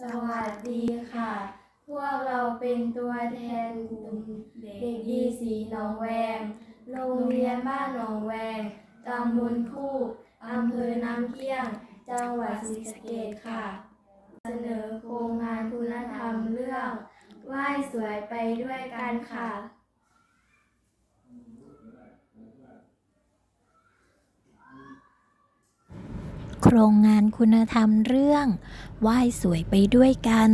สวัสดีค่ะ พวกเราเป็นตัวแทนกลุ่มเด็กดีสีหนองแวง โรงเรียนบ้านหนองแวงตำบลคู่อำเภอน้ำเที่ยง จังหวัดศรีสะเกษค่ะ เสนอโครงงานคุณธรรมเรื่องไหว้สวยไปด้วยกันค่ะ โครงงานคุณธรรมเรื่องไหว้สวยไปด้วยกัน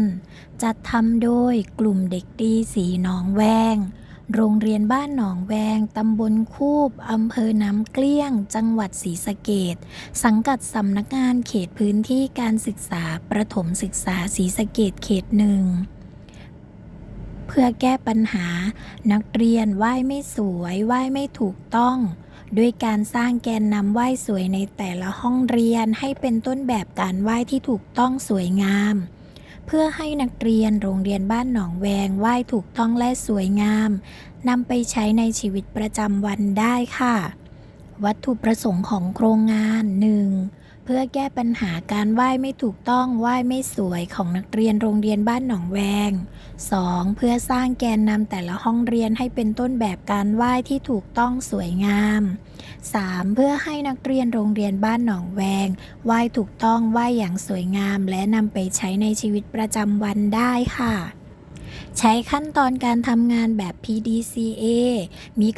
จัดทำโดยกลุ่มเด็กดีสีหนองแวง โรงเรียนบ้านหนองแวง ตำบลคูบอำเภอน้ำเกลี้ยง จังหวัดศรีสะเกดสังกัดสำนักงานเขตพื้นที่การศึกษาประถมศึกษาศรีสะเกดเขตหนึ่งเพื่อแก้ปัญหา นักเรียนไหว้ไม่สวยไหว้ไม่ถูกต้อง ด้วยการสร้างแกนนำไหว้สวยในแต่ละห้องเรียนให้เป็นต้นแบบการไหว้ที่ถูกต้องสวยงาม เพื่อให้นักเรียนโรงเรียนบ้านหนองแวงไหว้ถูกต้องและสวยงามนำไปใช้ในชีวิตประจำวันได้ค่ะ วัตถุประสงค์ของโครงงาน 1. เพื่อแก้ปัญหาการไหว้ไม่ถูกต้องไหว้ไม่สวยของนักเรียนโรงเรียนบ้านหนองแวง 2. เพื่อสร้างแกนนำแต่ละห้องเรียนให้เป็นต้นแบบการไหว้ที่ถูกต้องสวยงาม 3. เพื่อให้นักเรียนโรงเรียนบ้านหนองแวงไหว้ถูกต้องไหว้อย่างสวยงาม และนำไปใช้ในชีวิตประจำวันได้ค่ะ ใช้ขั้นตอนการทำงานแบบ PDCA มี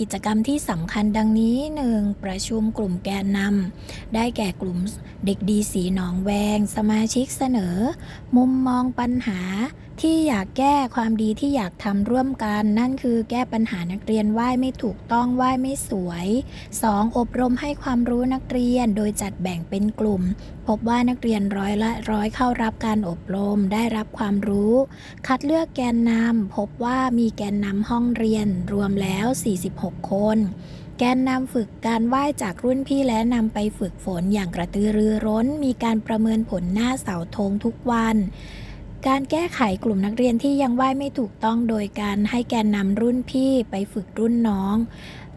กิจกรรมที่สำคัญดังนี้ 1. ประชุมกลุ่มแกนนำได้แก่กลุ่มเด็กดีสีหนองแวง สมาชิกเสนอ มุมมองปัญหา ที่อยากแก้ความดีที่อยากทำร่วมกัน นั่นคือแก้ปัญหานักเรียนไหว้ไม่ถูกต้องไหว้ไม่สวย 2. อบรมให้ความรู้นักเรียนโดยจัดแบ่งเป็นกลุ่ม พบว่านักเรียนร้อยละร้อยเข้ารับการอบรมได้รับความรู้ คัดเลือกแกนนำพบว่ามีแกนนำห้องเรียนรวมแล้ว 46 คน แกนนำฝึกการไหว้จากรุ่นพี่และนำไปฝึกฝนอย่างกระตือรือร้น มีการประเมินผลหน้าเสาธงทุกวัน การแก้ไขกลุ่มนักเรียนที่ยังไหว้ไม่ถูกต้องโดยการให้แกนนำรุ่นพี่ไปฝึกรุ่นน้อง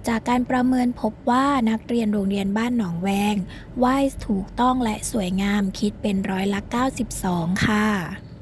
จากการประเมินพบว่านักเรียนโรงเรียนบ้านหนองแวงไหว้ถูกต้องและสวยงามคิดเป็นร้อยละ 92 ค่ะ